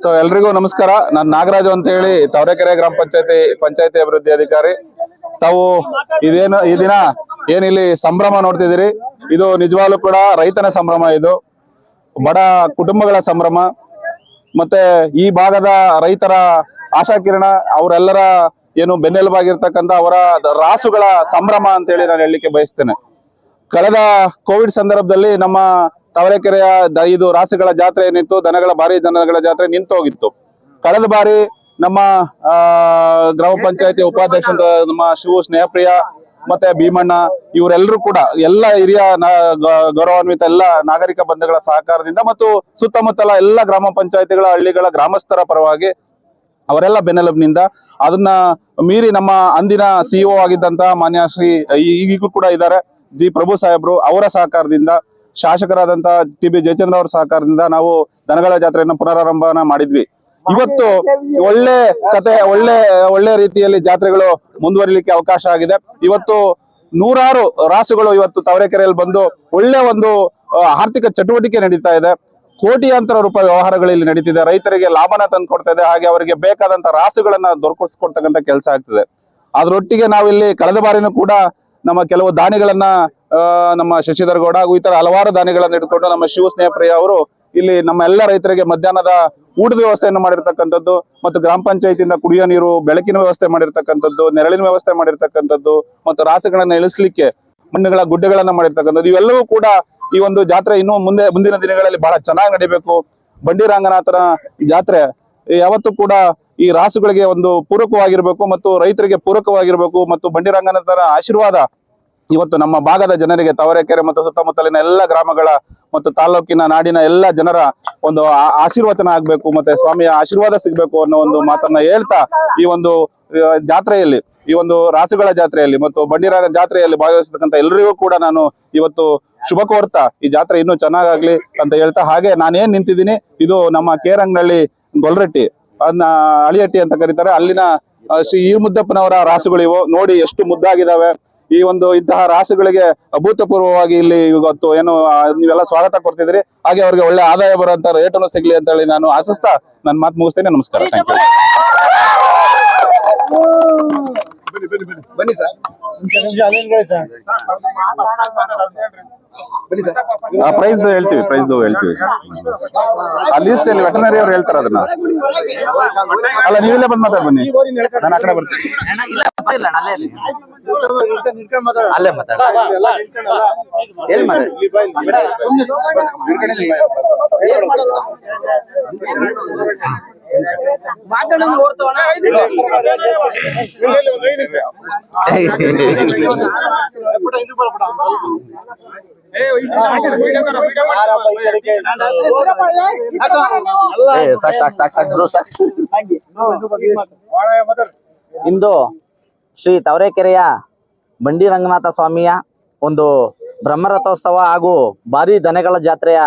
So ಎಲ್ರಿಗೂ ನಮಸ್ಕಾರ. ನಾನು ನಾಗರಾಜು ಅಂತ ಹೇಳಿ ತವರೆಕೆರೆ ಗ್ರಾಮ ಪಂಚಾಯತಿ ಪಂಚಾಯತಿ ಅಭಿವೃದ್ಧಿ ಅಧಿಕಾರಿ. ತಾವು ಇದೇನು, ಈ ದಿನ ಏನಿಲ್ಲಿ ಸಂಭ್ರಮ ನೋಡ್ತಿದ್ದೀರಿ? ಇದು ನಿಜವಾಗ್ಲೂ ಕೂಡ ರೈತನ ಸಂಭ್ರಮ ಇದು. ಬಡ ಕುಟುಂಬಗಳ ಸಂಭ್ರಮ. ಮತ್ತೆ ಈ ಭಾಗದ ರೈತರ ಆಶಾಕಿರಣ, ಅವರೆಲ್ಲರ ಏನು ಬೆನ್ನೆಲುಬಾಗಿರ್ತಕ್ಕಂಥ ಅವರ ರಾಸುಗಳ ಸಂಭ್ರಮ ಅಂತ ಹೇಳಿ ನಾನು ಹೇಳಲಿಕ್ಕೆ ಬಯಸ್ತೇನೆ. ಕಳೆದ ಕೋವಿಡ್ ಸಂದರ್ಭದಲ್ಲಿ ನಮ್ಮ ತಾವರೆಕೆರೆಯ ಇದು ರಾಸುಗಳ ಜಾತ್ರೆ ಏನಿತ್ತು, ದನಗಳ ಭಾರಿ ದನಗಳ ಜಾತ್ರೆ ನಿಂತು ಹೋಗಿತ್ತು ಕಳೆದ ಬಾರಿ ನಮ್ಮ ಗ್ರಾಮ ಪಂಚಾಯತಿ ಉಪಾಧ್ಯಕ್ಷ ನಮ್ಮ ಶಿವು ಸ್ನೇಹಪ್ರಿಯ ಮತ್ತೆ ಭೀಮಣ್ಣ ಇವರೆಲ್ಲರೂ ಕೂಡ ಎಲ್ಲ ಹಿರಿಯ ಗೌರವಾನ್ವಿತ ಎಲ್ಲ ನಾಗರಿಕ ಬಂಧುಗಳ ಸಹಕಾರದಿಂದ ಮತ್ತು ಸುತ್ತಮುತ್ತಲ ಎಲ್ಲ ಗ್ರಾಮ ಪಂಚಾಯತಿಗಳ ಹಳ್ಳಿಗಳ ಗ್ರಾಮಸ್ಥರ ಪರವಾಗಿ ಅವರೆಲ್ಲ ಬೆನ್ನೆಲುಬಿನಿಂದ ಅದನ್ನ ಮೀರಿ ನಮ್ಮ ಅಂದಿನ ಸಿಇಒ ಆಗಿದ್ದಂತಹ ಮಾನ್ಯ ಶ್ರೀ ಈಗಲೂ ಕೂಡ ಇದ್ದಾರೆ. ಜಿ ಪ್ರಭು ಸಾಹೇಬ್ರು ಅವರ ಸಹಕಾರದಿಂದ ಶಾಸಕರಾದಂತಹ ಟಿ ಬಿ ಜಯಚಂದ್ರ ಅವರ ಸಹಕಾರದಿಂದ ನಾವು ದನಗಳ ಜಾತ್ರೆಯನ್ನು ಪುನರಾರಂಭನ ಮಾಡಿದ್ವಿ. ಇವತ್ತು ಒಳ್ಳೆ ಕತೆ, ಒಳ್ಳೆ ಒಳ್ಳೆ ರೀತಿಯಲ್ಲಿ ಜಾತ್ರೆಗಳು ಮುಂದುವರಿಲಿಕ್ಕೆ ಅವಕಾಶ ಆಗಿದೆ. ಇವತ್ತು ನೂರಾರು ರಾಸುಗಳು ಇವತ್ತು ತವರೆಕೆರೆಯಲ್ಲಿ ಬಂದು ಒಳ್ಳೆ ಒಂದು ಆರ್ಥಿಕ ಚಟುವಟಿಕೆ ನಡೀತಾ ಇದೆ. ಕೋಟಿಯಾಂತರ ರೂಪಾಯಿ ವ್ಯವಹಾರಗಳು ಇಲ್ಲಿ ನಡೀತಿದೆ. ರೈತರಿಗೆ ಲಾಭನ ತಂದು ಕೊಡ್ತಾ ಇದೆ ಹಾಗೆ ಅವರಿಗೆ ಬೇಕಾದಂತ ರಾಸುಗಳನ್ನ ದೊರಕಿಸ್ಕೊಡ್ತಕ್ಕಂಥ ಕೆಲಸ ಆಗ್ತದೆ. ಅದರೊಟ್ಟಿಗೆ ನಾವಿಲ್ಲಿ ಕಳೆದ ಬಾರಿನೂ ಕೂಡ ನಮ್ಮ ಕೆಲವು ದಾನಿಗಳನ್ನ ನಮ್ಮ ಶಶಿಧರ್ ಗೌಡ ಹಾಗೂ ಇತರ ಹಲವಾರು ದಾನಿಗಳನ್ನ ಇಟ್ಕೊಂಡು ನಮ್ಮ ಶಿವ ಸ್ನೇಹಪ್ರಿಯ ಅವರು ಇಲ್ಲಿ ನಮ್ಮ ಎಲ್ಲ ರೈತರಿಗೆ ಮಧ್ಯಾಹ್ನದ ಊಟದ ವ್ಯವಸ್ಥೆಯನ್ನು ಮಾಡಿರ್ತಕ್ಕಂಥದ್ದು ಮತ್ತು ಗ್ರಾಮ ಪಂಚಾಯತಿಯಿಂದ ಕುಡಿಯೋ ನೀರು, ಬೆಳಕಿನ ವ್ಯವಸ್ಥೆ ಮಾಡಿರ್ತಕ್ಕಂಥದ್ದು, ನೆರಳಿನ ವ್ಯವಸ್ಥೆ ಮಾಡಿರ್ತಕ್ಕಂಥದ್ದು ಮತ್ತು ರಾಸುಗಳನ್ನ ಇಳಿಸ್ಲಿಕ್ಕೆ ಮಣ್ಣುಗಳ ಗುಡ್ಡೆಗಳನ್ನ ಮಾಡಿರ್ತಕ್ಕಂಥದ್ದು, ಇವೆಲ್ಲವೂ ಕೂಡ ಈ ಒಂದು ಜಾತ್ರೆ ಇನ್ನೂ ಮುಂದೆ, ಮುಂದಿನ ದಿನಗಳಲ್ಲಿ ಬಹಳ ಚೆನ್ನಾಗಿ ನಡಿಬೇಕು. ಬಂಡಿ ರಂಗನಾಥನ ಜಾತ್ರೆ, ಯಾವತ್ತೂ ಕೂಡ ಈ ರಾಸುಗಳಿಗೆ ಒಂದು ಪೂರಕವಾಗಿರ್ಬೇಕು ಮತ್ತು ರೈತರಿಗೆ ಪೂರಕವಾಗಿರ್ಬೇಕು ಮತ್ತು ಬಂಡಿ ರಂಗನಾಥನ ಆಶೀರ್ವಾದ ಇವತ್ತು ನಮ್ಮ ಭಾಗದ ಜನರಿಗೆ ತವರೆಕೆರೆ ಮತ್ತು ಸುತ್ತಮುತ್ತಲಿನ ಎಲ್ಲ ಗ್ರಾಮಗಳ ಮತ್ತು ತಾಲೂಕಿನ ನಾಡಿನ ಎಲ್ಲ ಜನರ ಒಂದು ಆಶೀರ್ವಚನ ಆಗ್ಬೇಕು ಮತ್ತೆ ಸ್ವಾಮಿಯ ಆಶೀರ್ವಾದ ಸಿಗ್ಬೇಕು ಅನ್ನೋ ಒಂದು ಮಾತನ್ನ ಹೇಳ್ತಾ ಈ ಒಂದು ಜಾತ್ರೆಯಲ್ಲಿ, ಈ ಒಂದು ರಾಸುಗಳ ಜಾತ್ರೆಯಲ್ಲಿ ಮತ್ತು ಬಂಡಿರಾಗ ಜಾತ್ರೆಯಲ್ಲಿ ಭಾಗವಹಿಸತಕ್ಕಂಥ ಎಲ್ಲರಿಗೂ ಕೂಡ ನಾನು ಇವತ್ತು ಶುಭ ಕೋರ್ತಾ. ಈ ಜಾತ್ರೆ ಇನ್ನೂ ಚೆನ್ನಾಗಾಗ್ಲಿ ಅಂತ ಹೇಳ್ತಾ ಹಾಗೆ ನಾನೇನ್ ನಿಂತಿದ್ದೀನಿ ಇದು ನಮ್ಮ ಕೇರಂಗ್ನಳ್ಳಿ ಗೊಲ್ರಟ್ಟಿ. ಅದನ್ನ ಅಳಿಯಟ್ಟಿ ಅಂತ ಕರೀತಾರೆ. ಅಲ್ಲಿನ ಶ್ರೀ ಈ ಮುದ್ದಪ್ಪನವರ ರಾಸುಗಳು ಇವು. ನೋಡಿ ಎಷ್ಟು ಮುದ್ದಾಗಿದ್ದಾವೆ ಈ ಒಂದು ಇಂತಹ ರಾಸುಗಳಿಗೆ ಅಭೂತಪೂರ್ವವಾಗಿ ಇಲ್ಲಿ ಇವತ್ತು ಏನು ನೀವೆಲ್ಲ ಸ್ವಾಗತ ಕೊಡ್ತಿದ್ರಿ ಹಾಗೆ ಅವ್ರಿಗೆ ಒಳ್ಳೆ ಆದಾಯ ಬರುವಂತ ರೇಟನ್ನು ಸಿಗ್ಲಿ ಅಂತ ಹೇಳಿ ನಾನು ಆಸಸ್ತಾ ನನ್ನ ಮಾತು ಮುಗಿಸ್ತೇನೆ. ನಮಸ್ಕಾರ. ಥ್ಯಾಂಕ್ ಯು ಬನ್ನಿ ಸರ್. ಸರ್. ಪ್ರೈಸ್ ಹೇಳ್ತೀವಿ ಪ್ರೈಸ್ ಹೇಳ್ತೀವಿ. ಆ ಲೀಸ್ಟ್ ಅಲ್ಲಿ ವೆಟನರಿ ಅವ್ರು ಹೇಳ್ತಾರೆ ಅದನ್ನ. ಅಲ್ಲ ನೀವೆಲ್ಲ ಬಂದ್ ಮಾತಾಡ್ ಬನ್ನಿ. ನಾನು ಆ ಕಡೆ ಬರ್ತೀನಿ. ಅಲ್ಲೇ ಮಾತಾಡ. ಮಾತಾಡಿ? ಇದು ಸಾಕ್ ಸಾಕ್ ಸಾಕ್ ಸಾಕ್ ಬ್ರೋ ಸಾಕ್ ಶ್ರೀ ತವರೇಕೆರೆಯ ಬಂಡಿ ರಂಗನಾಥ ಸ್ವಾಮಿಯ ಒಂದು ಬ್ರಹ್ಮರಥೋತ್ಸವ ಹಾಗೂ ಭಾರಿ ದನಗಳ ಜಾತ್ರೆಯ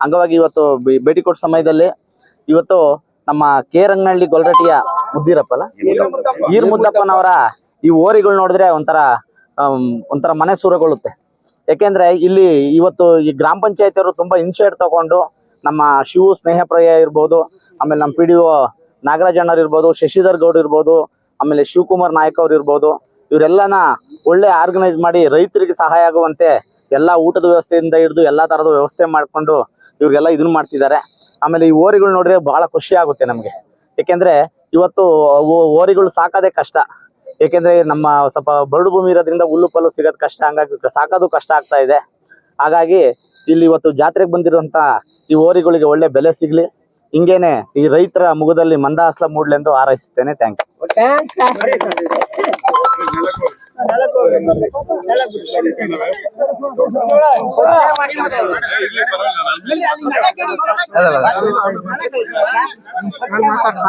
ಅಂಗವಾಗಿ ಇವತ್ತು ಭೇಟಿ ಕೊಟ್ಟ ಸಮಯದಲ್ಲಿ ಇವತ್ತು ನಮ್ಮ ಕೇರಂಗನಹಳ್ಳಿ ಗೊಲ್ರಟಿಯ ಮುದ್ದಿರಪ್ಪಲ್ಲ? ಈರ್ ಮುದ್ದಪ್ಪನವರ ಈ ಓರಿಗಳು ನೋಡಿದ್ರೆ ಒಂಥರ ಒಂಥರ ಮನೆ ಸೂರಗೊಳ್ಳುತ್ತೆ. ಯಾಕೆಂದ್ರೆ ಇಲ್ಲಿ ಇವತ್ತು ಈ ಗ್ರಾಮ ಪಂಚಾಯತಿಯವರು ತುಂಬಾ ಇನಿಷಿಯೇಟ್ ತಗೊಂಡು ನಮ್ಮ ಶಿವು ಸ್ನೇಹಪ್ರಯ ಇರ್ಬೋದು, ಆಮೇಲೆ ನಮ್ಮ ಪಿ ಡಿ ಒ ನಾಗರಾಜಣ್ಣವ್ರು ಇರ್ಬೋದು, ಶಶಿಧರ್ ಗೌಡ್ ಇರ್ಬೋದು, ಆಮೇಲೆ ಶಿವಕುಮಾರ್ ನಾಯಕ್ ಅವ್ರು ಇರ್ಬೋದು, ಇವರೆಲ್ಲನ ಒಳ್ಳೆ ಆರ್ಗನೈಸ್ ಮಾಡಿ ರೈತರಿಗೆ ಸಹಾಯ ಆಗುವಂತೆ ಎಲ್ಲ ಊಟದ ವ್ಯವಸ್ಥೆಯಿಂದ ಹಿಡಿದು ಎಲ್ಲಾ ತರದ ವ್ಯವಸ್ಥೆ ಮಾಡ್ಕೊಂಡು ಇವ್ರಿಗೆಲ್ಲ ಇದನ್ನ ಮಾಡ್ತಿದ್ದಾರೆ. ಆಮೇಲೆ ಈ ಓರಿಗಳು ನೋಡಿದ್ರೆ ಬಹಳ ಖುಷಿ ಆಗುತ್ತೆ ನಮಗೆ. ಯಾಕೆಂದ್ರೆ ಇವತ್ತು ಓರಿಗಳು ಸಾಕೋದೇ ಕಷ್ಟ. ಏಕೆಂದ್ರೆ ನಮ್ಮ ಸ್ವಲ್ಪ ಬರಡು ಭೂಮಿ ಇರೋದ್ರಿಂದ ಹುಲ್ಲು ಪಲ್ಲು ಸಿಗೋದ್ ಕಷ್ಟ, ಹಂಗಾಗಿ ಸಾಕೋದು ಕಷ್ಟ ಆಗ್ತಾ ಇದೆ. ಹಾಗಾಗಿ ಇಲ್ಲಿ ಇವತ್ತು ಜಾತ್ರೆಗೆ ಬಂದಿರುವಂತ ಈ ಓರಿಗಳಿಗೆ ಒಳ್ಳೆ ಬೆಲೆ ಸಿಗ್ಲಿ. ಹಿಂಗೇನೆ ಈ ರೈತರ ಮುಖದಲ್ಲಿ ಮಂದಹಾಸ್ಲ ಮೂಡ್ಲೆಂದು ಹಾರೈಸುತ್ತೇನೆ ಥ್ಯಾಂಕ್ ಯು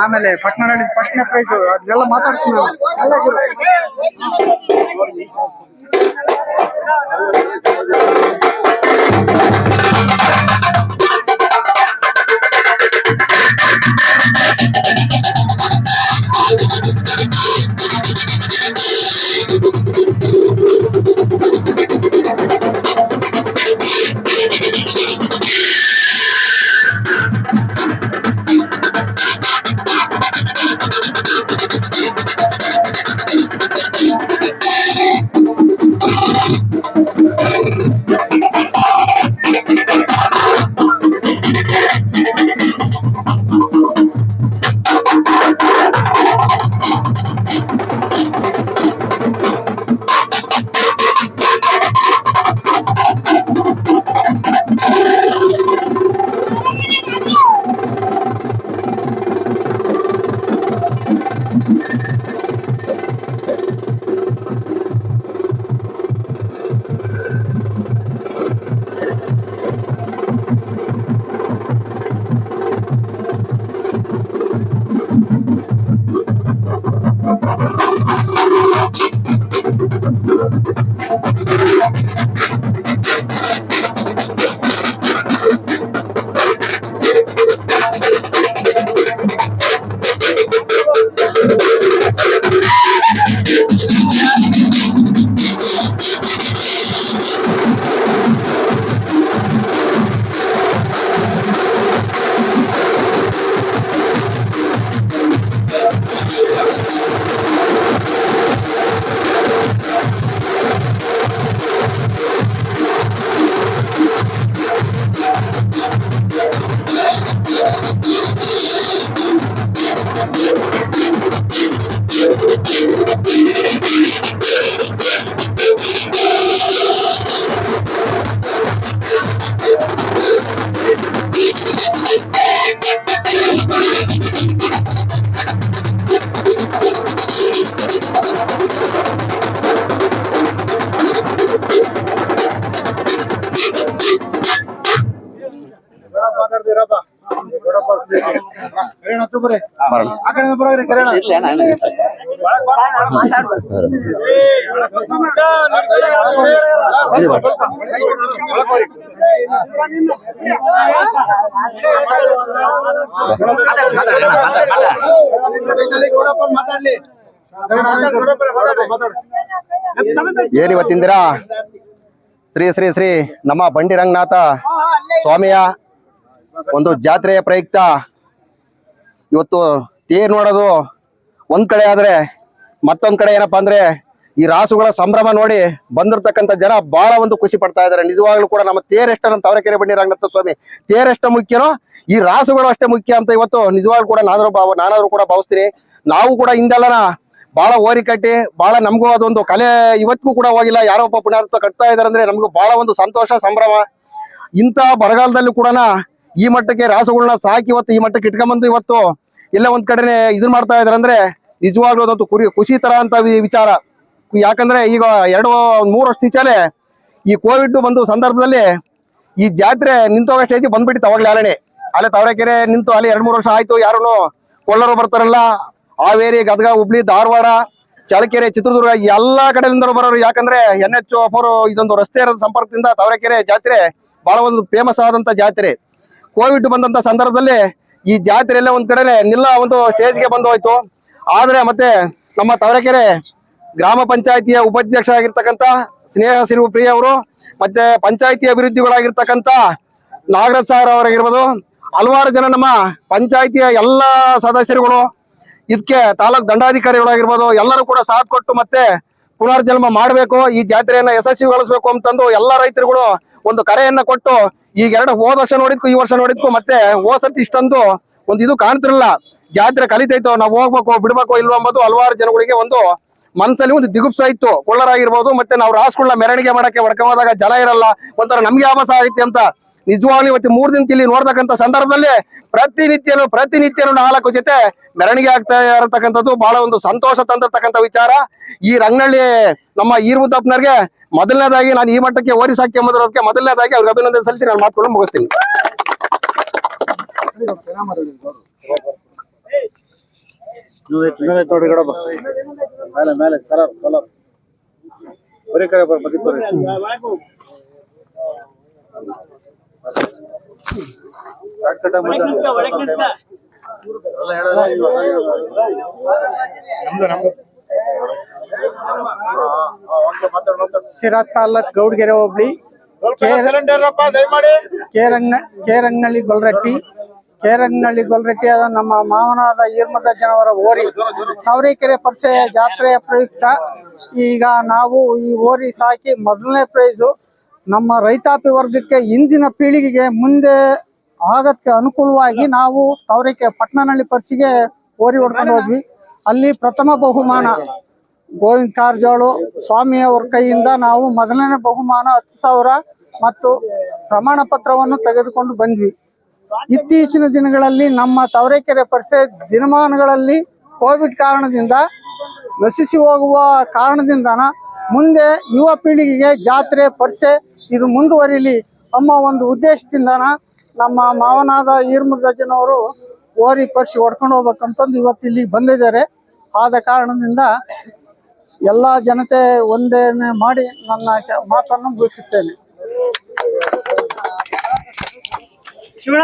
ಆಮೇಲೆ ಪಟ್ನಳ್ಳಿ ಫಸ್ಟ್ನೇ ಪ್ರೈಸ್ ಅದನ್ನೆಲ್ಲ ಮಾತಾಡ್ತೀನಿ ಏನ್ ಇವತ್ತಿಂದಿರಾ ಶ್ರೀ ಶ್ರೀ ಶ್ರೀ ನಮ್ಮ ಬಂಡಿ ರಂಗನಾಥ ಸ್ವಾಮಿಯ ಒಂದು ಜಾತ್ರೆಯ ಪ್ರಯುಕ್ತ ಇವತ್ತು ತೇರ್ ನೋಡೋದು ಒಂದ್ ಕಡೆ ಆದ್ರೆ ಮತ್ತೊಂದ್ ಕಡೆ ಏನಪ್ಪಾ ಅಂದ್ರೆ ಈ ರಾಸುಗಳ ಸಂಭ್ರಮ ನೋಡಿ ಬಂದಿರ್ತಕ್ಕಂಥ ಜನ ಬಹಳ ಒಂದು ಖುಷಿ ಪಡ್ತಾ ಇದ್ದಾರೆ. ನಿಜವಾಗ್ಲೂ ಕೂಡ ನಮ್ಮ ತೇರೆಷ್ಟ ನಮ್ಮ ತವರಕೆರೆ ಬಂಡಿ ರಂಗನಾಥ ಸ್ವಾಮಿ. ತೇರೆಷ್ಟ ಮುಖ್ಯನೋ ಈ ರಾಸುಗಳು ಅಷ್ಟೇ ಮುಖ್ಯ ಅಂತ ಇವತ್ತು ನಿಜವಾಗ್ಲೂ ಕೂಡ ನಾನಾದ್ರೂ ಭಾವ ನಾನಾದ್ರೂ ಕೂಡ ಭಾವಿಸ್ತೀನಿ. ನಾವು ಕೂಡ ಹಿಂದೆಲ್ಲನ ಬಹಳ ಓರಿ ಕಟ್ಟಿ, ಬಹಳ ನಮಗೂ ಅದೊಂದು ಕಲೆ ಇವತ್ತಿಗೂ ಕೂಡ ಹೋಗಿಲ್ಲ. ಯಾರೋ ಒಬ್ಬ ಪುಣ್ಯಾತ್ಮ ಕಟ್ತಾ ಇದಾರೆ ಅಂದ್ರೆ ನಮಗೂ ಬಹಳ ಒಂದು ಸಂತೋಷ, ಸಂಭ್ರಮ. ಇಂಥ ಬರಗಾಲದಲ್ಲಿ ಕೂಡ ಈ ಮಟ್ಟಕ್ಕೆ ರಾಸುಗಳನ್ನ ಸಾಕಿ ಇವತ್ತು ಈ ಮಟ್ಟಕ್ಕೆ ಇಟ್ಕೊಂಡ್ಬಂದು ಇವತ್ತು ಎಲ್ಲ ಒಂದ್ ಕಡೆನೆ ಇದನ್ ಮಾಡ್ತಾ ಇದಾರೆ ಅಂದ್ರೆ ನಿಜವಾಗ್ಲೂ ಅದೊಂದು ಕುರಿ ಖುಷಿ ತರ ಅಂತ ವಿಚಾರ. ಯಾಕಂದ್ರೆ ಈಗ ಎರಡು ಮೂರು ವರ್ಷ ಈಚೆಲೆ ಈ ಕೋವಿಡ್ ಬಂದು ಸಂದರ್ಭದಲ್ಲಿ ಈ ಜಾತ್ರೆ ನಿಂತೋಗ ಸ್ಟೇಜ್ ಬಂದ್ಬಿಟ್ಟಿತ್ತು ಅವಾಗಲೇ ಅಲ್ಲೇ ಅಲ್ಲೇ ತಾವರೆಕೆರೆ ನಿಂತು ಅಲ್ಲಿ ಎರಡ್ ಮೂರು ವರ್ಷ ಆಯ್ತು ಯಾರು ಕೊಳ್ಳರು ಬರ್ತಾರಲ್ಲ, ಹಾವೇರಿ, ಗದಗ, ಹುಬ್ಳಿ, ಧಾರವಾಡ ಚಳಕೆರೆ ಚಿತ್ರದುರ್ಗ, ಎಲ್ಲಾ ಕಡೆಯಿಂದ ಬರೋರು. ಯಾಕಂದ್ರೆ ಎನ್ ಎಚ್ ಇದೊಂದು ರಸ್ತೆ ಇರೋದ್ ಸಂಪರ್ಕದಿಂದ ತಾವರೆಕೆರೆ ಜಾತ್ರೆ ಬಹಳ ಒಂದು ಫೇಮಸ್ ಆದಂತ ಜಾತ್ರೆ. ಕೋವಿಡ್ ಬಂದಂತ ಸಂದರ್ಭದಲ್ಲಿ ಈ ಜಾತ್ರೆ ಎಲ್ಲ ಒಂದ್ ಕಡೆ ನಿಲ್ಲ ಒಂದು ಸ್ಟೇಜ್ಗೆ ಬಂದು ಹೋಯ್ತು ಆದ್ರೆ ಮತ್ತೆ ನಮ್ಮ ತವರಕೆರೆ ಗ್ರಾಮ ಪಂಚಾಯತಿಯ ಉಪಾಧ್ಯಕ್ಷ ಆಗಿರ್ತಕ್ಕಂತ ಸ್ನೇಹ ಸಿರಿವು ಪ್ರಿಯ ಅವರು, ಮತ್ತೆ ಪಂಚಾಯತಿ ಅಭಿವೃದ್ಧಿಗಳಾಗಿರ್ತಕ್ಕಂಥ ನಾಗರಾಜ್ ಸರ್ ಅವರಾಗಿರ್ಬೋದು, ಹಲವಾರು ಜನ ನಮ್ಮ ಪಂಚಾಯತಿಯ ಎಲ್ಲ ಸದಸ್ಯರುಗಳು ಇದಕ್ಕೆ ತಾಲೂಕ್ ದಂಡಾಧಿಕಾರಿಗಳಾಗಿರ್ಬೋದು, ಎಲ್ಲರೂ ಕೂಡ ಸಾಥ್ ಕೊಟ್ಟು ಮತ್ತೆ ಪುನರ್ಜನ್ಮ ಮಾಡಬೇಕು, ಈ ಜಾತ್ರೆಯನ್ನ ಯಶಸ್ವಿಗೊಳಿಸಬೇಕು ಅಂತಂದು ಎಲ್ಲ ರೈತರುಗಳು ಒಂದು ಕರೆಯನ್ನ ಕೊಟ್ಟು ಈಗ ಎರಡು ಹೋದ ವರ್ಷ ನೋಡಿದ್ಕು, ಈ ವರ್ಷ ನೋಡಿದ್ಕು, ಮತ್ತೆ ಹೋದ ಸರ್ತಿ ಇಷ್ಟೊಂದು ಒಂದು ಇದು ಕಾಣ್ತಿರಲ್ಲ. ಜಾತ್ರೆ ಕಲಿತೈತೋ, ನಾವು ಹೋಗ್ಬೇಕು, ಬಿಡ್ಬೇಕು ಇಲ್ವೋ ಅಂಬೋದು ಹಲವಾರು ಜನಗಳಿಗೆ ಒಂದು ಮನಸ್ಸಲ್ಲಿ ಒಂದು ದಿಗುಪ್ಸ ಇತ್ತು. ಕೊಳ್ಳರಾಗಿರ್ಬೋದು, ಮತ್ತೆ ನಾವು ರಾಸ್ಕೊಳ್ಳ ಮೆರವಣಿಗೆ ಮಾಡಕ್ಕೆ ಹೊಡ್ಕೊಂಡಾಗ ಜಲ ಇರಲ್ಲ, ಒಂಥರ ನಮ್ಗೆ ಆಭಾಸ ಆಗೈತಿ ಅಂತ ನಿಜವಾಗ್ಲೂ ಇವತ್ತು ಮೂರ್ ದಿನ ಇಲ್ಲಿ ನೋಡ್ತಕ್ಕಂಥ ಸಂದರ್ಭದಲ್ಲಿ ಪ್ರತಿನಿತ್ಯನು ಪ್ರತಿನಿತ್ಯನು ನಾಲ್ಕು ಜೊತೆ ಮೆರವಣಿಗೆ ಆಗ್ತಾ ಇರತಕ್ಕಂಥದ್ದು ಬಹಳ ಒಂದು ಸಂತೋಷ ತಂದಿರತಕ್ಕಂಥ ವಿಚಾರ. ಈ ರಂಗನಳ್ಳಿ ನಮ್ಮ ಈರ್ವುದ್ದಪ್ಪನವ್ರಿಗೆ ಮೊದಲನೇದಾಗಿ ನಾನು ಈ ಮಟ್ಟಕ್ಕೆ ಓರಿಸಾಕಿ ಎಂಬುದಕ್ಕೆ ಮೊದಲನೇದಾಗಿ ಅವ್ರಿಗೆ ಅಭಿನಂದನೆ ಸಲ್ಲಿಸಿ ನಾನು ಮಾತುಕೊಂಡು ಮುಗಿಸ್ತೀನಿ. ಬರ್ ಸಿರಾ ತಾಲೂಕ್ ಗೌಡ್ಗೆರೆ ಹೋಬಳಿ. ಕೇರಂಗ ಕೇರಂಗಳ್ಳಿ ಗೊಲ್ರಟ್ಟಿ. ಕೇರಂಗಳ್ಳಿ ಗೊಲ್ರಟ್ಟಿ ಆದ ನಮ್ಮ ಮಾವನಾದ ಈರ್ಮದ ಜನವರ ಓರಿ. ತಾವರೆಕೆರೆ ಪರಿಚಯ ಜಾತ್ರೆಯ ಪ್ರಯುಕ್ತ. ಈಗ ನಾವು ಈ ಓರಿ ಸಾಕಿ ಮೊದಲನೇ ಪ್ರೈಸು ನಮ್ಮ ರೈತಾಪಿ ವರ್ಗಕ್ಕೆ ಇಂದಿನ ಪೀಳಿಗೆಗೆ ಮುಂದೆ ಆಗಕ್ಕೆ ಅನುಕೂಲವಾಗಿ ನಾವು ತಾವರೆಕೆ ಪಟ್ಟಣನಹಳ್ಳಿ ಪರಿಸಿಗೆ ಓರಿ ಹೊಡ್ಕೊಂಡು ಹೋದ್ವಿ. ಅಲ್ಲಿ ಪ್ರಥಮ ಬಹುಮಾನ ಗೋವಿಂದ ಕಾರಜೋಳು ಸ್ವಾಮಿ ಅವ್ರ ಕೈಯಿಂದ ನಾವು ಮೊದಲನೇ ಬಹುಮಾನ ಹತ್ತು ಸಾವಿರ ಮತ್ತು ಪ್ರಮಾಣ ಪತ್ರವನ್ನು ತೆಗೆದುಕೊಂಡು ಬಂದ್ವಿ. ಇತ್ತೀಚಿನ ದಿನಗಳಲ್ಲಿ ನಮ್ಮ ತವರೆಕೆರೆ ಪರಿಸರ ದಿನಮಾನಗಳಲ್ಲಿ ಕೋವಿಡ್ ಕಾರಣದಿಂದ ನಶಿಸಿ ಹೋಗುವ ಕಾರಣದಿಂದನ ಮುಂದೆ ಯುವ ಪೀಳಿಗೆಗೆ ಜಾತ್ರೆ, ಪರಿಸೆ ಇದು ಮುಂದುವರಿಲಿ ಅಮ್ಮ ಒಂದು ಉದ್ದೇಶದಿಂದನ ನಮ್ಮ ಮಾವನಾದ ಈರ್ಮುದ್ದಜ್ಜನವರು ಓರಿ ಪರಿಸಿ ಹೊಡ್ಕೊಂಡು ಹೋಗ್ಬೇಕಂತಂದು ಇವತ್ತು ಇಲ್ಲಿ ಬಂದಿದ್ದಾರೆ. ಆದ ಕಾರಣದಿಂದ ಎಲ್ಲ ಜನತೆ ಒಂದೇ ಮಾಡಿ ನನ್ನ ಮಾತನ್ನು ಮುಗಿಸುತ್ತೇನೆ. ಶಿವಣ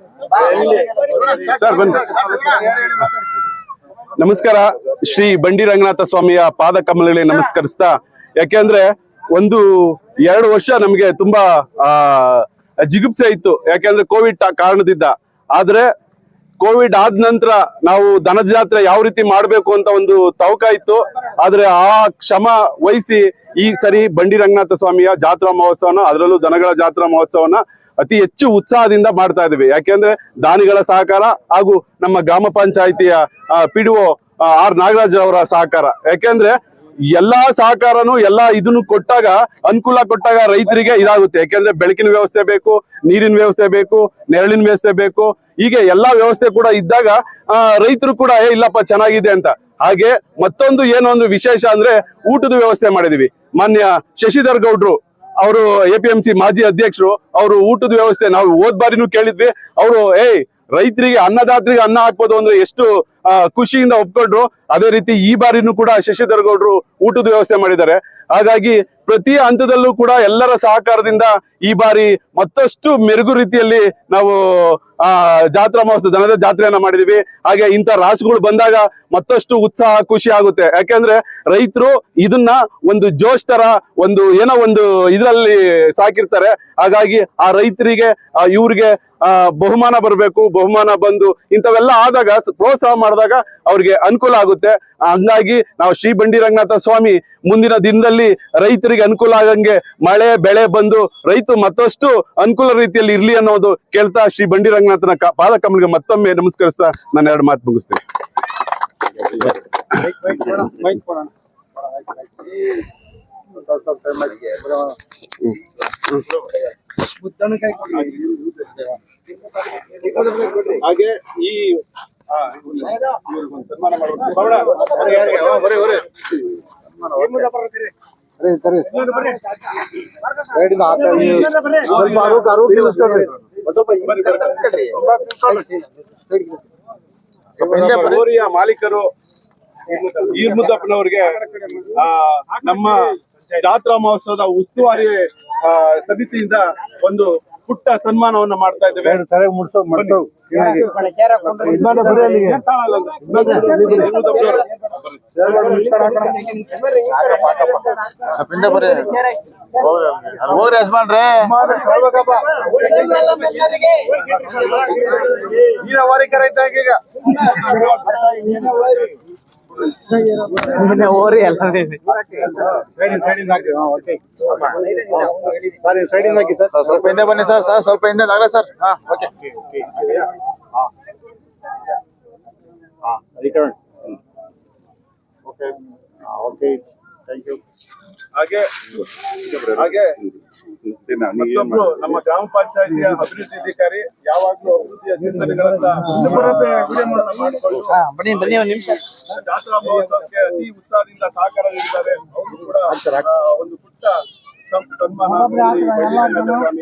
ಸರ್, ಬನ್ನಿ. ನಮಸ್ಕಾರ. ಶ್ರೀ ಬಂಡಿ ರಂಗನಾಥ ಸ್ವಾಮಿಯ ಪಾದ ಕಮಲಗಳಿಗೆ ನಮಸ್ಕರಿಸ್ತಾ, ಯಾಕೆಂದ್ರೆ ಒಂದು ಎರಡು ವರ್ಷ ನಮ್ಗೆ ತುಂಬಾ, ಆ, ಜಿಗುಪ್ಸೆ ಇತ್ತು. ಯಾಕೆಂದ್ರೆ ಕೋವಿಡ್ ಕಾರಣದಿಂದ. ಆದ್ರೆ ಕೋವಿಡ್ ಆದ ನಂತರ ನಾವು ದನದ ಜಾತ್ರೆ ಯಾವ ರೀತಿ ಮಾಡಬೇಕು ಅಂತ ಒಂದು ತವಕ ಇತ್ತು. ಆದ್ರೆ ಆ ಕ್ಷಮ ವಹಿಸಿ ಈ ಸರಿ ಬಂಡಿ ರಂಗನಾಥ ಸ್ವಾಮಿಯ ಜಾತ್ರಾ ಮಹೋತ್ಸವನ, ಅದರಲ್ಲೂ ದನಗಳ ಜಾತ್ರಾ ಮಹೋತ್ಸವನ ಅತಿ ಹೆಚ್ಚು ಉತ್ಸಾಹದಿಂದ ಮಾಡ್ತಾ ಇದ್ದೀವಿ. ಯಾಕೆಂದ್ರೆ ದಾನಿಗಳ ಸಹಕಾರ ಹಾಗೂ ನಮ್ಮ ಗ್ರಾಮ ಪಂಚಾಯಿತಿಯ ಪಿ ಡಿ ಆರ್ ನಾಗರಾಜ್ ಅವರ ಸಹಕಾರ. ಯಾಕೆಂದ್ರೆ ಎಲ್ಲಾ ಸಹಕಾರನು ಎಲ್ಲಾ ಇದನ್ನು ಕೊಟ್ಟಾಗ, ಅನುಕೂಲ ಕೊಟ್ಟಾಗ ರೈತರಿಗೆ ಇದಾಗುತ್ತೆ. ಯಾಕೆಂದ್ರೆ ಬೆಳಕಿನ ವ್ಯವಸ್ಥೆ ಬೇಕು, ನೀರಿನ ವ್ಯವಸ್ಥೆ ಬೇಕು, ನೆರಳಿನ ವ್ಯವಸ್ಥೆ ಬೇಕು. ಹೀಗೆ ಎಲ್ಲಾ ವ್ಯವಸ್ಥೆ ಕೂಡ ಇದ್ದಾಗ ರೈತರು ಕೂಡ, ಏ, ಇಲ್ಲಪ್ಪ, ಚೆನ್ನಾಗಿದೆ ಅಂತ. ಹಾಗೆ ಮತ್ತೊಂದು ಏನೋ ಒಂದು ವಿಶೇಷ ಅಂದ್ರೆ ಊಟದ ವ್ಯವಸ್ಥೆ ಮಾಡಿದೀವಿ. ಮಾನ್ಯ ಶಶಿಧರ್ ಗೌಡ್ರು ಅವರು ಎ ಪಿ ಎಂ ಸಿ ಮಾಜಿ ಅಧ್ಯಕ್ಷರು, ಅವರು ಊಟದ ವ್ಯವಸ್ಥೆ ನಾವು ಹೋದ್ ಬಾರಿನೂ ಕೇಳಿದ್ವಿ. ಅವರು, ಏಯ್, ರೈತರಿಗೆ ಅನ್ನದಾತರಿಗೆ ಅನ್ನ ಹಾಕ್ಬೋದು ಅಂದ್ರೆ ಎಷ್ಟು ಖುಷಿಯಿಂದ ಒಪ್ಕೊಂಡ್ರು. ಅದೇ ರೀತಿ ಈ ಬಾರಿನೂ ಕೂಡ ಶಶಿಧರ್ ಗೌಡ್ರು ಊಟದ ವ್ಯವಸ್ಥೆ ಮಾಡಿದ್ದಾರೆ. ಹಾಗಾಗಿ ಪ್ರತಿ ಹಂತದಲ್ಲೂ ಕೂಡ ಎಲ್ಲರ ಸಹಕಾರದಿಂದ ಈ ಬಾರಿ ಮತ್ತಷ್ಟು ಮೆರುಗು ರೀತಿಯಲ್ಲಿ ನಾವು, ಆ, ಜಾತ್ರಾ ಮಹೋತ್ಸವ, ದನದ ಜಾತ್ರೆಯನ್ನ ಮಾಡಿದೀವಿ. ಹಾಗೆ ಇಂಥ ರಾಸುಗಳು ಬಂದಾಗ ಮತ್ತಷ್ಟು ಉತ್ಸಾಹ, ಖುಷಿ ಆಗುತ್ತೆ. ಯಾಕೆಂದ್ರೆ ರೈತರು ಇದನ್ನ ಒಂದು ಜೋಶ್ ತರ, ಒಂದು ಏನೋ ಒಂದು ಇದರಲ್ಲಿ ಸಾಕಿರ್ತಾರೆ. ಹಾಗಾಗಿ ಆ ರೈತರಿಗೆ, ಆ ಇವ್ರಿಗೆ ಬಹುಮಾನ ಬರಬೇಕು, ಬಹುಮಾನ ಬಂದು ಇಂಥವೆಲ್ಲ ಆದಾಗ, ಪ್ರೋತ್ಸಾಹ ಮಾಡಿದಾಗ ಅವ್ರಿಗೆ ಅನುಕೂಲ ಆಗುತ್ತೆ. ಹಂಗಾಗಿ ನಾವು ಶ್ರೀ ಬಂಡಿ ರಂಗನಾಥ ಸ್ವಾಮಿ ಮುಂದಿನ ದಿನದಲ್ಲಿ ರೈತರಿಗೆ ಅನುಕೂಲ ಆಗಂಗೆ ಮಳೆ, ಬೆಳೆ ಬಂದು ರೈತ ಮತ್ತಷ್ಟು ಅನುಕೂಲ ರೀತಿಯಲ್ಲಿ ಇರ್ಲಿ ಅನ್ನೋದು ಕೇಳ್ತಾ ಶ್ರೀ ಬಂಡಿ ರಂಗನಾಥನ ಪಾದ ಕಮಲಿಗೆ ಮತ್ತೊಮ್ಮೆ ನಮಸ್ಕರಿಸ್ತಾ ನಾನು ಎರಡು ಮಾತು ಮುಗಿಸ್ತೀನಿ. ಕೊಡೋಣ ಹಾಗೆ ಈ ಸನ್ಮಾನ. ಗೋರಿಯ ಮಾಲೀಕರು ಈರ್ಮುದ್ದಪ್ಪನವ್ರಿಗೆ ಆ ನಮ್ಮ ಜಾತ್ರಾ ಮಹೋತ್ಸವದ ಉಸ್ತುವಾರಿ ಆ, ಸಮಿತಿಯಿಂದ ಒಂದು ಪುಟ್ಟ ಸನ್ಮಾನವನ್ನ ಮಾಡ್ತಾ ಇದ್ದೇವೆ. ಹೋಗ್ರಿ ಯಜಮಾನ್ರೆ. ರೈತ ಈಗ. ಹಾಕಿ ಸರ್, ಸ್ವಲ್ಪ ಹಿಂದೆ ಬನ್ನಿ ಸರ್ ಸರ್, ಸ್ವಲ್ಪ ಹಿಂದೆ ನಾಗರ ಸರ್. ಹಾ, ಓಕೆ. ಹಾ ರಿಟರ್ನ್ ಓಕೆ ಓಕೆ ಹಾಗೆ ಹಾಗೆ ಮತ್ತೊಬ್ರು ನಮ್ಮ ಗ್ರಾಮ ಪಂಚಾಯತಿಯ ಅಭಿವೃದ್ಧಿ ಅಧಿಕಾರಿ ಯಾವಾಗ್ಲೂ ಅಭಿವೃದ್ಧಿಯ ಚಿಂತನೆಗಳನ್ನ ಮಾಡಿಕೊಂಡು ಬನ್ನಿ ಬನ್ನಿ ಒಂದ್ ನಿಮಿಷ. ಜಾತ್ರಾ ಮಹೋತ್ಸವಕ್ಕೆ ಅತಿ ಉತ್ಸಾಹದಿಂದ ಸಹಕಾರ ನೀಡಿದ್ದಾರೆ ಅವರು ಕೂಡ ಒಂದು ಪುಟ್ಟ ಸನ್ಮಾನ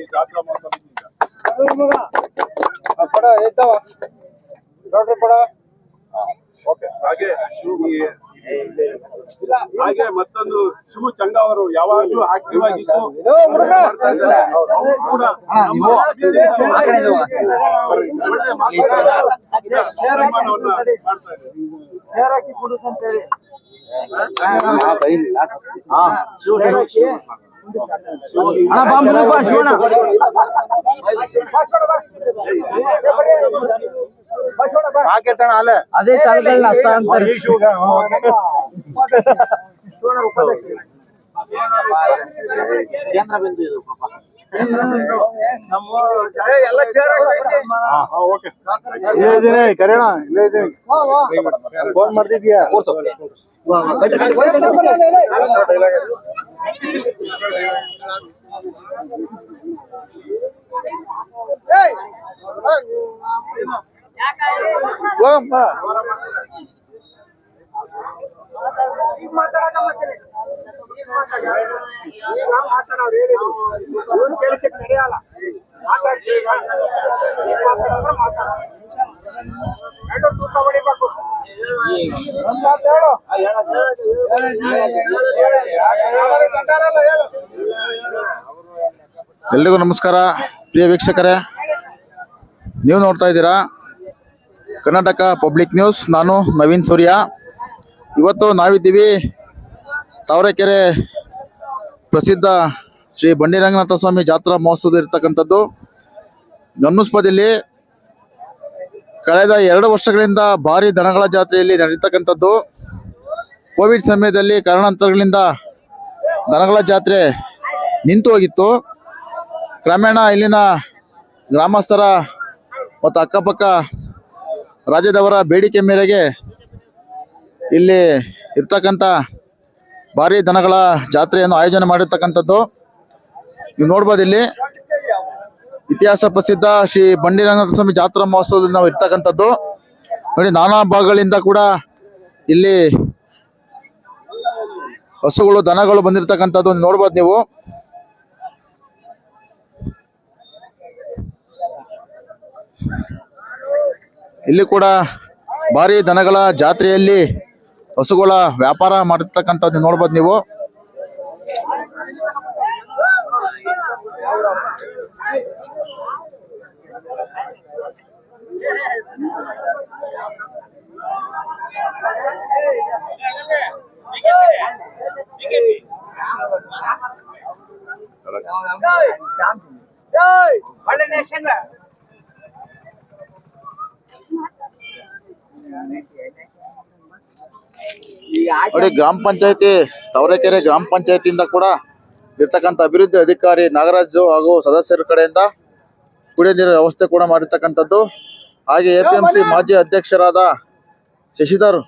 ಜಾತ್ರಾ ಮಹೋತ್ಸವ ಪಡ ಓಕೆ. ಹಾಗೆ ಈ- ಹಾಗೆ ಮತ್ತೊಂದು ಶಿವು ಚಂಗ ಅವರು ಯಾವಾಗಲೂ ಆಕ್ಟಿವ್ ಆಗಿದ್ದು ಮಾಡ್ತಾ ಇದ್ದಾರೆ. ಅವ್ರು ಕೂಡ ನಮ್ಮ ಒಳ್ಳೆ ಮಾತುಗಳನ್ನ ಸನ್ಮಾನವನ್ನ ಮಾಡ್ತಾ ಇದ್ದಾರೆ. ಅಣ್ಣ ಬಾ ಮುಂದೆ ಬಾ ಶಿವಣ್ಣ ಹಾಕೇತಣ ಅಲ್ಲೇ ಅದೇ ಶಾಲೆಗಳನ್ನ ಹಸ್ತಾಂತರ ಈ ಶೂಗ, ಹಾ, ಓಕೆ. ಹಾ, ಹಾ, ಓಕೆ. ಇಲ್ಲೇ ಇದ್ದೀನಿ ಕರೆಯೋಣ ಇಲ್ಲೇ ಇದ್ದೀನಿ ಫೋನ್ ಮಾಡ್ತಿದ್ಯಾ ಹೋಗಮ್ಮ ಎಲ್ರಿಗೂ ನಮಸ್ಕಾರ. ಪ್ರಿಯ ವೀಕ್ಷಕರೇ ನೀವು ನೋಡ್ತಾ ಇದ್ದೀರಾ? ಕರ್ನಾಟಕ ಪಬ್ಲಿಕ್ ನ್ಯೂಸ್, ನಾನು ನವೀನ್ ಸೂರ್ಯ. ಇವತ್ತು ನಾವಿದ್ದೀವಿ ತಾವರೆಕೆರೆ ಪ್ರಸಿದ್ಧ ಶ್ರೀ ಬಂಡಿರಂಗನಾಥ ಸ್ವಾಮಿ ಜಾತ್ರಾ ಮಹೋತ್ಸವದ ಇರ್ತಕ್ಕಂಥದ್ದು. ಗನ್ನುಸ್ಪದಲ್ಲಿ ಕಳೆದ ಎರಡು ವರ್ಷಗಳಿಂದ ಭಾರಿ ದನಗಳ ಜಾತ್ರೆಯಲ್ಲಿ ನಡೀತಕ್ಕಂಥದ್ದು. ಕೋವಿಡ್ ಸಮಯದಲ್ಲಿ ಕಾರಣಾಂತರಗಳಿಂದ ದನಗಳ ಜಾತ್ರೆ ನಿಂತು ಹೋಗಿತ್ತು. ಕ್ರಮೇಣ ಇಲ್ಲಿನ ಗ್ರಾಮಸ್ಥರ ಮತ್ತು ಅಕ್ಕಪಕ್ಕ ರಾಜ್ಯದವರ ಬೇಡಿಕೆ ಮೇರೆಗೆ ಇಲ್ಲಿ ಇರ್ತಕ್ಕಂಥ ಭಾರಿ ದನಗಳ ಜಾತ್ರೆಯನ್ನು ಆಯೋಜನೆ ಮಾಡಿರ್ತಕ್ಕಂಥದ್ದು. ನೀವು ನೋಡ್ಬೋದು ಇಲ್ಲಿ. ಇತಿಹಾಸ ಪ್ರಸಿದ್ಧ ಶ್ರೀ ಬಂಡಿರಂಗನಾಥ ಸ್ವಾಮಿ ಜಾತ್ರಾ ಮಹೋತ್ಸವದಲ್ಲಿ ನಾವು ಇರ್ತಕ್ಕಂಥದ್ದು. ನೋಡಿ, ನಾನಾ ಭಾಗಗಳಿಂದ ಕೂಡ ಇಲ್ಲಿ ಹಸುಗಳು, ದನಗಳು ಬಂದಿರತಕ್ಕಂಥದ್ದು ನೋಡ್ಬೋದು ನೀವು. ಇಲ್ಲಿ ಕೂಡ ಭಾರಿ ದನಗಳ ಜಾತ್ರೆಯಲ್ಲಿ ಹಸುಗಳ ವ್ಯಾಪಾರ ಮಾಡಿರ್ತಕ್ಕಂಥದ್ದು ನೋಡ್ಬೋದು ನೀವು. ನೋಡಿ ಗ್ರಾಮ ಪಂಚಾಯತಿ ತವರೆಕೆರೆ ಗ್ರಾಮ ಪಂಚಾಯತಿಯಿಂದ ಕೂಡ ಇರ್ತಕ್ಕಂಥ ಅಭಿವೃದ್ಧಿ ಅಧಿಕಾರಿ ನಾಗರಾಜು ಹಾಗೂ ಸದಸ್ಯರ ಕಡೆಯಿಂದ ಕುಡಿಯ ನೀರಿನ ವ್ಯವಸ್ಥೆ ಕೂಡ ಮಾಡಿರ್ತಕ್ಕಂಥದ್ದು. ಹಾಗೆ ಎ ಪಿ ಎಂ ಸಿ ಮಾಜಿ ಅಧ್ಯಕ್ಷರಾದ ಶಶಿಧರ್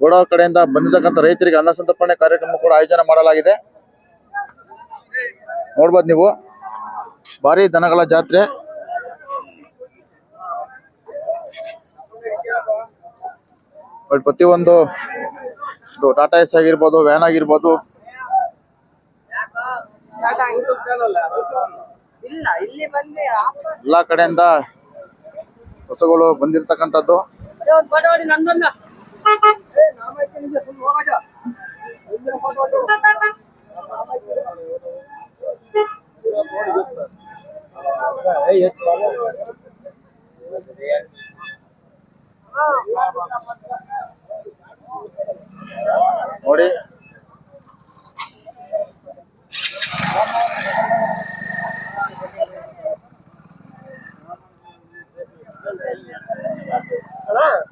ಗೌಡ ಅವ್ರ ಕಡೆಯಿಂದ ಬಂದಿರತಕ್ಕಂಥ ರೈತರಿಗೆ ಅನ್ನ ಸಂತರ್ಪಣೆ ಕಾರ್ಯಕ್ರಮ ಕೂಡ ಆಯೋಜನೆ ಮಾಡಲಾಗಿದೆ. ನೋಡ್ಬೋದು ನೀವು. ಭಾರಿ ದನಗಳ ಜಾತ್ರೆ. ನೋಡಿ ಪ್ರತಿಯೊಂದು ಟಾಟಾ ಎಸ್ ಆಗಿರ್ಬೋದು ವ್ಯಾನ್ ಆಗಿರ್ಬೋದು. ಎಲ್ಲಾ ಕಡೆಯಿಂದ ಹೊಸಗಳು ಬಂದಿರತಕ್ಕಂಥದ್ದು. ನೋಡಿ.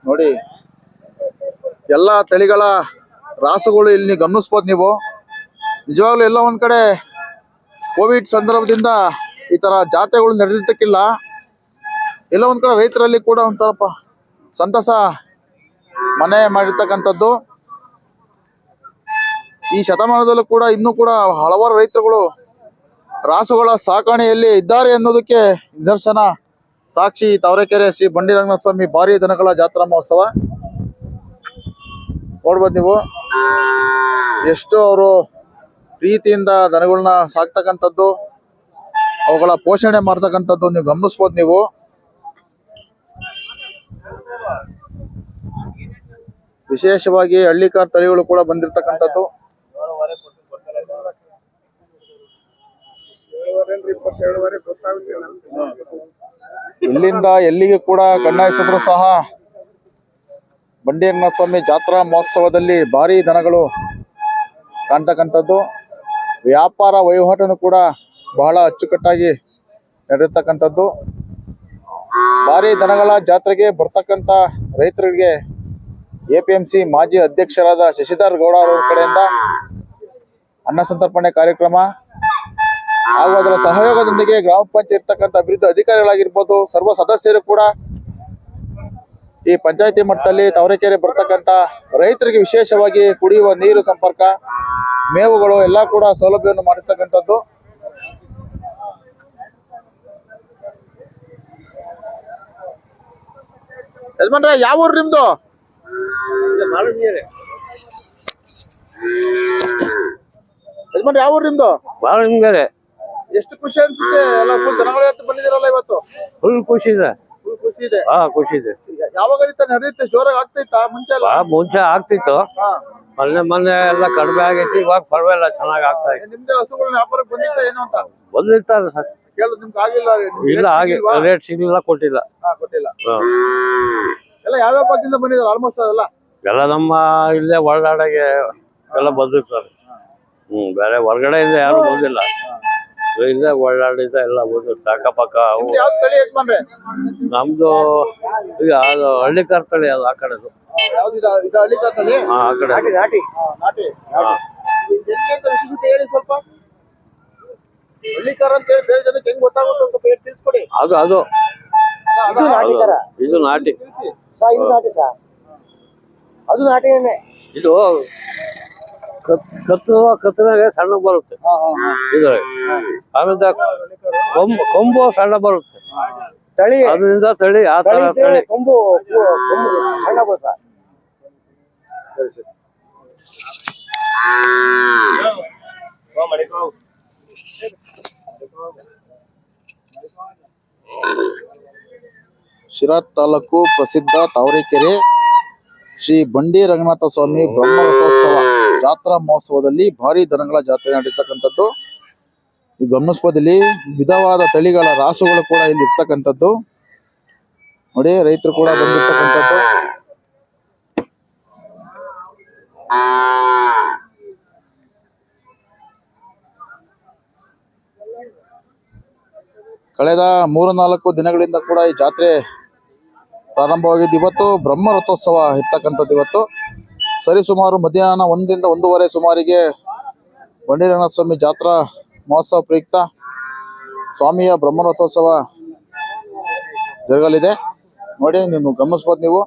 ನೋಡಿ. ಎಲ್ಲ ತಳಿಗಳ ರಾಸುಗಳು ಇಲ್ಲಿ ಗಮನಿಸ್ಬೋದು ನೀವು. ನಿಜವಾಗ್ಲೂ ಎಲ್ಲ ಒಂದ್ ಕಡೆ ಕೋವಿಡ್ ಸಂದರ್ಭದಿಂದ ಈ ತರ ಜಾತ್ರೆಗಳು ನಡೆದಿದ್ದಕ್ಕಿಲ್ಲ. ಎಲ್ಲ ಒಂದ್ ಕಡೆ ರೈತರಲ್ಲಿ ಕೂಡ ಒಂಥರಪ್ಪ ಸಂತಸ ಮನೆ ಮಾಡಿರ್ತಕ್ಕಂಥದ್ದು. ಈ ಶತಮಾನದಲ್ಲೂ ಕೂಡ ಇನ್ನೂ ಕೂಡ ಹಲವಾರು ರೈತರುಗಳು ರಾಸುಗಳ ಸಾಕಣೆಯಲ್ಲಿ ಇದ್ದಾರೆ ಅನ್ನೋದಕ್ಕೆ ನಿದರ್ಶನ. ಸಾಕ್ಷಿ ತಾವರೆಕೆರೆ ಶ್ರೀ ಬಂಡಿರಂಗನಾಥ ಸ್ವಾಮಿ ಭಾರಿ ದನಗಳ ಜಾತ್ರಾ ಮಹೋತ್ಸವ. ನೋಡ್ಬೋದು ನೀವು. ಎಷ್ಟು ಅವರು ಪ್ರೀತಿಯಿಂದ ದನಗಳನ್ನ ಸಾಕ್ತಕ್ಕಂಥದ್ದು, ಅವುಗಳ ಪೋಷಣೆ ಮಾಡ್ತಕ್ಕಂಥದ್ದು ನೀವು ಗಮನಿಸ್ಬೋದು ನೀವು. ವಿಶೇಷವಾಗಿ ಹಳ್ಳಿಕಾರ್ ತಳಿಗಳು ಕೂಡ ಬಂದಿರತಕ್ಕಂಥದ್ದು. ಇಲ್ಲಿಂದ ಎಲ್ಲಿಗೆ ಕೂಡ ಕಣ್ಣಾಯಿಸಿದ್ರು ಸಹ ಬಂಡೀರನಾಥ ಸ್ವಾಮಿ ಜಾತ್ರಾ ಮಹೋತ್ಸವದಲ್ಲಿ ಭಾರಿ ದನಗಳು ಕಾಣ್ತಕ್ಕಂಥದ್ದು. ವ್ಯಾಪಾರ ವಹಿವಾಟನ್ನು ಕೂಡ ಬಹಳ ಅಚ್ಚುಕಟ್ಟಾಗಿ ನಡೆಯತಕ್ಕಂಥದ್ದು. ಭಾರಿ ದನಗಳ ಜಾತ್ರೆಗೆ ಬರ್ತಕ್ಕಂಥ ರೈತರಿಗೆ ಎ ಪಿ ಮಾಜಿ ಅಧ್ಯಕ್ಷರಾದ ಶಶಿಧರ್ ಗೌಡ ಅವರ ಕಡೆಯಿಂದ ಅನ್ನ ಸಂತರ್ಪಣೆ ಕಾರ್ಯಕ್ರಮ. ಹಾಗೂ ಅದರ ಸಹಯೋಗದೊಂದಿಗೆ ಗ್ರಾಮ ಪಂಚಾಯತ್ ಇರ್ತಕ್ಕಂಥ ಅಭಿವೃದ್ಧಿ ಅಧಿಕಾರಿಗಳಾಗಿರ್ಬೋದು, ಸರ್ವ ಸದಸ್ಯರು ಕೂಡ ಈ ಪಂಚಾಯತಿ ಮಟ್ಟದಲ್ಲಿ ತವರೆಕೆರೆ ಬರ್ತಕ್ಕಂಥ ರೈತರಿಗೆ ವಿಶೇಷವಾಗಿ ಕುಡಿಯುವ ನೀರು ಸಂಪರ್ಕ, ಮೇವುಗಳು ಎಲ್ಲ ಕೂಡ ಸೌಲಭ್ಯವನ್ನು ಮಾಡಿರ್ತಕ್ಕಂಥದ್ದು. ಯಜಮಾನ್ರೆ, ಯಾವ ಊರು ನಿಮ್ದು? ಯಜಮಾನ್ರೆ ಯಾವ ಊರಿಂದು? ಭಾಳ ಹಿಂಗಾರೆ ಎಷ್ಟು ಖುಷಿ ಅನ್ಸುತ್ತೆ? ಎಲ್ಲ ಫುಲ್ ದನಗಳ ಬಂದಿದ್ದೀರಲ್ಲ ಇವತ್ತು? ಫುಲ್ ಖುಷಿ ಇದೆ. ಫುಲ್ ಖುಷಿ ಇದೆ. ಹಾ ಖುಷಿ ಇದೆ. ಯಾವಾಗ ರೀತಿ ನಡೆಯುತ್ತೆ? ಜೋರಾಗಿ ಆಗ್ತೈತಾ? ಮುಂಚೆ ಎಲ್ಲ? ಭಾಳ ಮುಂಚೆ ಆಗ್ತಿತ್ತು. ಹಾ. ಮೊನ್ನೆ ಮೊನ್ನೆ ಎಲ್ಲ ಕಡಿಮೆ ಆಗೈತಿ ಇವಾಗ ಪರವಾಗಿಲ್ಲ ಚೆನ್ನಾಗಿ ಆಗ್ತಾ ಇದೆ. ನಿಮ್ದೇ ಹಸುಗಳನ್ನ ವ್ಯಾಪಾರಕ್ಕೆ ಬಂದಿತ್ತ ಏನು ಅಂತ? ಬಂದಿರ್ತಾರೆ ಸರ್. ಕೇಳೋದು ನಿಮ್ಗೆ ಆಗಿಲ್ಲ. ಇಲ್ಲ ಹಾಗೆ? ರೇಟ್ ಸಿಗ್ಲಿಲ್ಲ ಕೊಟ್ಟಿಲ್ಲ. ಹಾ, ಕೊಟ್ಟಿಲ್ಲ. ಹಾ. ಎಲ್ಲ ಯಾವ್ಯಾವ ಪಕ್ಕದಿಂದ ಬಂದಿದ್ದಾರೆ ಆಲ್ಮೋಸ್ಟ್ ಎಲ್ಲ ಎಲ್ಲ ನಮ್ಮ ಇಲ್ಲೇ ಒಳಗಡೆಗೆ ಎಲ್ಲ ಬಂದಿರ್ತಾರೆ ಹ್ಮ್ ಬೇರೆ ಹೊರಗಡೆ ಇಂದ ಯಾರು ಬಂದಿಲ್ಲ. ಇಲ್ಲೇ ಒಳ್ಳಾಡಿದ ಎಲ್ಲ ಬಂದಿರ್ತಾರೆ ಅಕ್ಕಪಕ್ಕ ಪಕ್ಕ ನಿಮ್ದು ಯಾವ್ದು ತಳಿ ಯಜಮಾನ್ರೆ ನಮ್ದು ಈಗ ಅದು ಹಳ್ಳಿ ಕರ್ತಳಿ ಅದು ಆ ಕಡೆದು. ಯಾವ್ದು ಇದು ಇದು ಹಳ್ಳಿಕಾರ್ ತಳಿ? ಹಾ ಆ ಕಡೆ ನಾಟಿ ನಾಟಿ. ಹಾ, ನಾಟಿ. ಹಾ. ಇದು ಹೆಂಗೆ ಅಂತ ವಿಶೇಷತೆ ಹೇಳಿ ಸ್ವಲ್ಪ. ಹಳ್ಳಿಕಾರ ಅಂತ ಹೇಳಿ ಬೇರೆ ಜನಕ್ಕೆ ಹೆಂಗ್ ಗೊತ್ತಾಗುತ್ತೆ ಒಂದ್ ಸ್ವಲ್ಪ ಹೇಳಿ ತಿಳಿಸ್ಕೊಡಿ. ಅದು ಅದು. ಅದು ನಾಟಿ ತರ. ಇದು ನಾಟಿ. ಸಾ ಇದು ನಾಟಿ ಸಾ? ಅದು ನಾಟಿನೇ ಇದು ಕತ್ ಕತ್ತು ಕತ್ತಿನಾಗೆ ಸಣ್ಣ ಬರುತ್ತೆ. ಇದ್ರಾಗ ಆಮೇಲೆ ಕೊಂಬು ಕೊಂಬು ಸಣ್ಣ ಬರುತ್ತೆ. ತಳಿ. ಅದರಿಂದ ತಳಿ ಆ ತರ ತಳಿ. ಕೊಂಬು ಕೊಂಬು ಸಣ್ಣ ಬರುತ್ತೆ ಸರಿ ಸರಿ. ಶಿರಾ ತಾಲೂಕು ಪ್ರಸಿದ್ಧ ತಾವರೆಕೆರೆ ಶ್ರೀ ಬಂಡಿ ರಂಗನಾಥ ಸ್ವಾಮಿ ಬ್ರಹ್ಮ ರಥೋತ್ಸವ ಜಾತ್ರಾ ಮಹೋತ್ಸವದಲ್ಲಿ ಭಾರಿ ದನಗಳ ಜಾತ್ರೆ ನಡೀತಕ್ಕಂಥದ್ದು. ಈ ಗಮನಿಸ್ಬೋದಲ್ಲಿ ವಿಧವಾದ ತಳಿಗಳ ರಾಸುಗಳು ಕೂಡ ಇಲ್ಲಿ ಇರ್ತಕ್ಕಂಥದ್ದು. ನೋಡಿ, ರೈತರು ಕೂಡ ಬಂದಿರ್ತಕ್ಕಂಥದ್ದು. ಕಳೆದ ಮೂರು ನಾಲ್ಕು ದಿನಗಳಿಂದ ಕೂಡ ಈ ಜಾತ್ರೆ ಪ್ರಾರಂಭವಾಗಿದ್ದು ಇವತ್ತು ಬ್ರಹ್ಮ ರಥೋತ್ಸವ ಇರ್ತಕ್ಕಂಥದ್ದು ಇವತ್ತು. ಸರಿಸುಮಾರು ಮಧ್ಯಾಹ್ನ ಒಂದರಿಂದ ಒಂದೂವರೆ ಸುಮಾರಿಗೆ ಬಂಡೀರಂಗನಾಥ ಸ್ವಾಮಿ ಜಾತ್ರಾ ಮಹೋತ್ಸವ ಪ್ರಯುಕ್ತ ಸ್ವಾಮಿಯ ಬ್ರಹ್ಮ ರಥೋತ್ಸವ ಜರುಗಲಿದೆ. ನೋಡಿ, ನೀವು ಗಮನಿಸ್ಬೋದು ನೀವು.